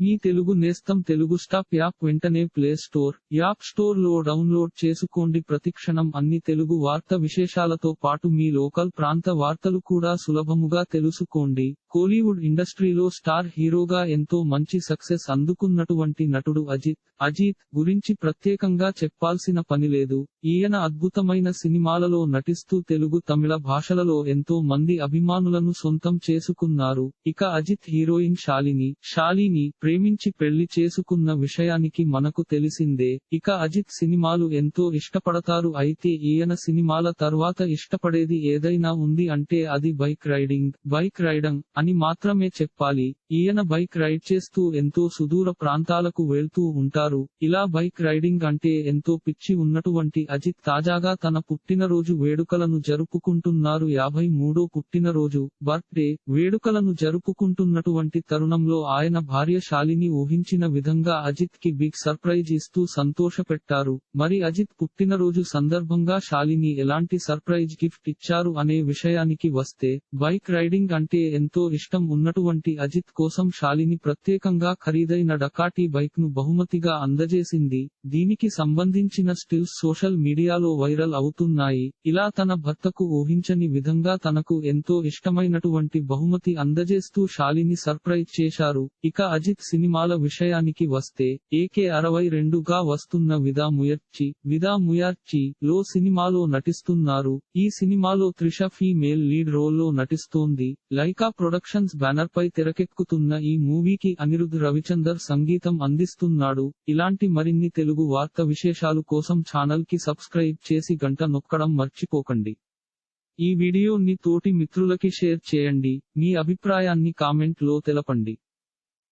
మీ తెలుగు నేస్తం Telugu stop app వెంటనే play store app స్టోర్లో డౌన్లోడ్ చేసుకోండి. ప్రతిక్షణం అన్ని తెలుగు వార్త విశేషాలతో పాటు మీ లోకల్ ప్రాంత వార్తలు కూడా సులభముగా తెలుసుకోండి. కోలీవుడ్ ఇండస్ట్రీలో స్టార్ హీరోగా ఎంతో మంచి సక్సెస్ అందుకున్నటువంటి నటుడు అజిత్. అజిత్ గురించి ప్రత్యేకంగా చెప్పాల్సిన పని లేదు. ఈయన అద్భుతమైన సినిమాలలో నటిస్తూ తెలుగు తమిళ భాషలలో ఎంతో మంది అభిమానులను సొంతం చేసుకున్నారు. ఇక అజిత్ హీరోయిన్ శాలిని శాలిని ప్రేమించి పెళ్ళి చేసుకున్న విషయానికి మనకు తెలిసిందే. ఇక అజిత్ సినిమాలు ఎంతో ఇష్టపడతారు. అయితే ఈయన సినిమాల తర్వాత ఇష్టపడేది ఏదైనా ఉంది అంటే అది బైక్ రైడింగ్. బైక్ రైడింగ్ అని మాత్రమే చెప్పాలి. ఈయన బైక్ రైడ్ చేస్తూ ఎంతో సుదూర ప్రాంతాలకు వెళ్తూ ఉంటారు. ఇలా బైక్ రైడింగ్ అంటే ఎంతో పిచ్చి ఉన్నటువంటి అజిత్ తాజాగా తన పుట్టినరోజు వేడుకలను జరుపుకుంటున్నారు. యాభై మూడో పుట్టినరోజు బర్త్డే వేడుకలను జరుపుకుంటున్నటువంటి తరుణంలో ఆయన భార్య శాలిని ఊహించిన విధంగా అజిత్కి బిగ్ సర్ప్రైజ్ ఇస్తూ సంతోషపెట్టారు. మరి అజిత్ పుట్టినరోజు సందర్భంగా శాలిని ఎలాంటి సర్ప్రైజ్ గిఫ్ట్ ఇచ్చారు అనే విషయానికి వస్తే బైక్ రైడింగ్ అంటే ఎంతో ఇష్టం ఉన్నటువంటి అజిత్ కోసం శాలిని ప్రత్యేకంగా ఖరీదైన డకాటి బైక్ను బహుమతిగా అందజేసింది. దీనికి సంబంధించిన స్టిల్స్ సోషల్ మీడియాలో వైరల్ అవుతున్నాయి. ఇలా తన భర్తకు ఊహించని విధంగా తనకు ఎంతో ఇష్టమైనటువంటి బహుమతి అందజేస్తూ శాలిని సర్ప్రైజ్ చేశారు. ఇక అజిత్ సినిమాల విషయానికి వస్తే ఏకే అరవై రెండుగా వస్తున్న విదా ముయర్చి విదా ముయార్చి లో సినిమాలో నటిస్తున్నారు. ఈ సినిమాలో త్రిష ఫీమేల్ లీడ్ రోల్లో నటిస్తోంది. లైకా ప్రొడక్షన్స్ బ్యానర్ పై తెరకెక్కుతున్న ఈ మూవీకి అనిరుద్ రవిచందర్ సంగీతం అందిస్తున్నాడు. ఇలాంటి మరిన్ని తెలుగు వార్త విశేషాలు కోసం ఛానల్కి సబ్స్క్రైబ్ చేసి గంట నొక్కడం మర్చిపోకండి. ఈ వీడియోని తోటి మిత్రులకి షేర్ చేయండి. మీ అభిప్రాయాన్ని కామెంట్లో తెలపండి.